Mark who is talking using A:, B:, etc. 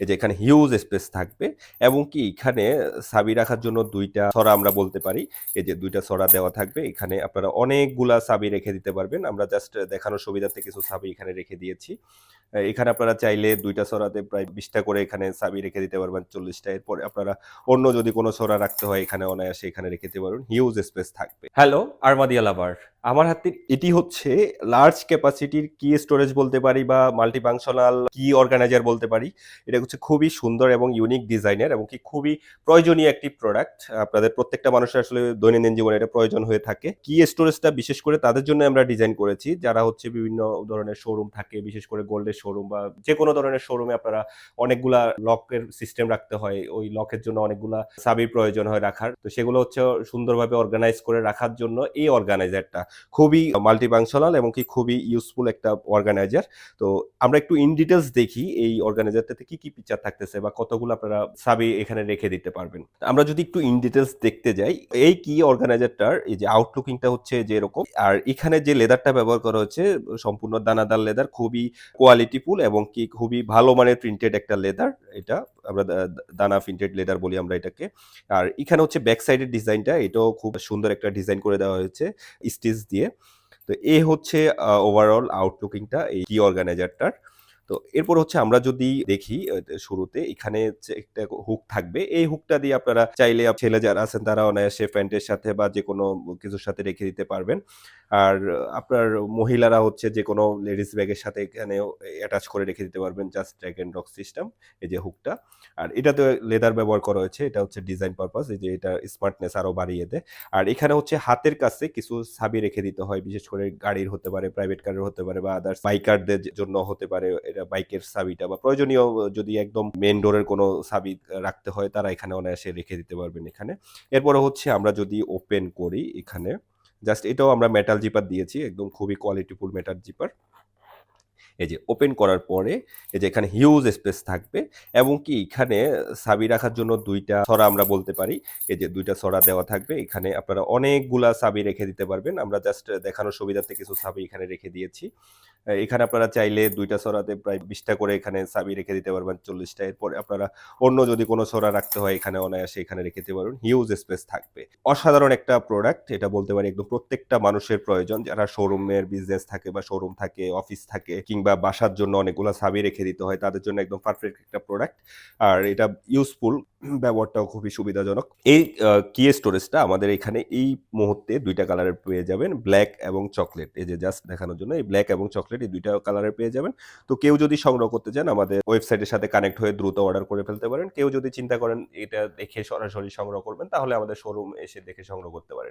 A: এই যে এখানে হিউজ স্পেস থাকবে এবং কি এখানে সাবি রাখার জন্য দুইটা ছড়া আমরা বলতে পারি। এই যে দুইটা ছড়া দেওয়া থাকবে। এখানে আপনারা অনেকগুলা সাবি রেখে দিতে পারবেন। আমরা জাস্ট দেখানোর সুবিধার্থে কিছু সাবি এখানে রেখে দিয়েছি। এখানে আপনারা চাইলে দুইটা ছড়াতে প্রায় বিশটা করে এখানে সাবি রেখে দিতে পারবেন চল্লিশটা। এরপরে আপনারা অন্য যদি কোনো ছড়া রাখতে হয় এখানে অনায়াসে এখানে রেখে দিতে পারবেন। হিউজ স্পেস থাকবে। হ্যালো আরমাদিয়া লাভার আমার হাতে এটি হচ্ছে লার্জ ক্যাপাসিটির কি স্টোরেজ বলতে পারি বা মাল্টিফাংশনাল কি অর্গানাইজার বলতে পারি। এটা হচ্ছে খুবই সুন্দর এবং ইউনিক ডিজাইনের এবং কি খুবই প্রয়োজনীয় একটি প্রোডাক্ট আপনাদের প্রত্যেকটা মানুষের আসলে দৈনন্দিন জীবনে এটা প্রয়োজন হয়ে থাকে। কি স্টোরেজটা বিশেষ করে তাদের জন্য আমরা ডিজাইন করেছি। যারা হচ্ছে বিভিন্ন ধরনের শোরুম থাকে বিশেষ করে গোল্ডের শোরুম বা যে কোনো ধরনের শোরুমে আপনারা অনেকগুলা লকের সিস্টেম রাখতে হয়। ওই লকের জন্য অনেকগুলা সাবির প্রয়োজন হয় রাখার। তো সেগুলো হচ্ছে সুন্দরভাবে অর্গানাইজ করে রাখার জন্য এই অর্গানাইজারটা খুবই মাল্টিফাংশনাল এবং কি খুবই ইউজফুল একটা অর্গানাইজার তো আমরা একটু ইন ডিটেলস দেখি এই অর্গানাইজারটাতে কি কি ফিচার থাকতেছে বা কতগুলো আপনারা সাবি এখানে রেখে দিতে পারবেন। আমরা যদি একটু ইন ডিটেলস দেখতে যাই, এই কি অর্গানাইজারটার এই যে আউটলুকিংটা হচ্ছে যে এরকম আর এখানে যে লেদারটা ব্যবহার করা হচ্ছে, সম্পূর্ণ দানাদার লেদার খুবই কোয়ালিটিফুল এবং কি খুবই ভালো মানের প্রিন্টেড একটা লেদার এটা আমরা দানা প্রিন্টেড লেদার বলি আমরা এটাকে। আর এখানে হচ্ছে ব্যাক সাইডের ডিজাইনটা এটাও খুব সুন্দর একটা ডিজাইন করে দেওয়া হয়েছে স্টিচ দিয়ে। তো এ হচ্ছে ওভারঅল আউটলুকিংটা এই কি অর্গানাইজারটার তো এরপর হচ্ছে আমরা যদি দেখি শুরুতে এখানে একটা হুক থাকবে। এই হুকটা দিয়ে আপনারা চাইলে ছেলে যারা আছেন তারা অনায়াসে প্যান্টের সাথে বা যে কোনো কিছুর সাথে রেখে দিতে পারবেন। আর আপনার মহিলারা হচ্ছে যে কোনো লেডিস ব্যাগের সাথে এখানে অ্যাটাচ করে রেখে দিতে পারবেন just drag and drop system এই যে হুকটা আর এটাতে লেদার ব্যবহার করা হয়েছে, এটা হচ্ছে ডিজাইন পারপাস এই যে এটা স্মার্টনেস আরও বাড়িয়ে দেয়। আর এখানে হচ্ছে হাতের কাছে কিছু সাবি রেখে দিতে হয়, বিশেষ করে গাড়ির হতে পারে প্রাইভেট কারের হতে পারে বা আদার্স বাইকারদের জন্য হতে পারে এটা বাইকের সাবিটা বা প্রয়োজনীয় যদি একদম মেন ডোরের কোনো সাবি রাখতে হয়, তারা এখানে অনায়াসে রেখে দিতে পারবেন এখানে। এরপরে হচ্ছে আমরা যদি ওপেন করি এখানে জাস্ট এটাও আমরা মেটাল জিপার দিয়েছি, একদম খুবই কোয়ালিটিফুল মেটাল জিপার এই যে ওপেন করার পরে, এই যে এখানে হিউজ স্পেস থাকবে এবং কি এখানে সাবি রাখার জন্য দুইটা সরা আমরা বলতে পারি। এই যে দুইটা সরা দেওয়া থাকবে, এখানে আপনারা অনেকগুলা সাবি রেখে দিতে পারবেন। আমরা জাস্ট দেখানোর সুবিধার্থে কিছু সাবি এখানে রেখে দিয়েছি। এখানে আপনারা চাইলে দুইটা ছড়াতে প্রায় বিশটা করে এখানে সাবি রেখে দিতে পারবেন, চল্লিশটা। এরপরে আপনারা অন্য যদি কোনো ছড়া রাখতে হয়, এখানে অনায়াসে এখানে রেখে দিতে পারবেন। হিউজ স্পেস থাকবে। অসাধারণ একটা প্রোডাক্ট এটা বলতে পারি একদম প্রত্যেকটা মানুষের প্রয়োজন। যারা শোরুমের বিজনেস থাকে বা শোরুম থাকে অফিস থাকে, কিংবা বাসার জন্য অনেকগুলো সাবি রেখে দিতে হয়, তাদের জন্য একদম পারফেক্ট একটা প্রোডাক্ট আর এটা ইউজফুল ব্যবহারটাও খুবই সুবিধাজনক। এই কি স্টোরেজটা আমাদের এখানে এই মুহূর্তে দুইটা কালারের পেয়ে যাবেন ব্ল্যাক এবং চকলেট এই যে জাস্ট দেখানোর জন্য, এই ব্ল্যাক এবং চকলেট এই দুইটা কালারের পেয়ে যাবেন। তো কেউ যদি সংগ্রহ করতে চান, আমাদের ওয়েবসাইটের সাথে কানেক্ট হয়ে দ্রুত অর্ডার করে ফেলতে পারেন। কেউ যদি চিন্তা করেন, এটা দেখে সরাসরি সংগ্রহ করবেন, তাহলে আমাদের শোরুম এসে দেখে সংগ্রহ করতে পারেন।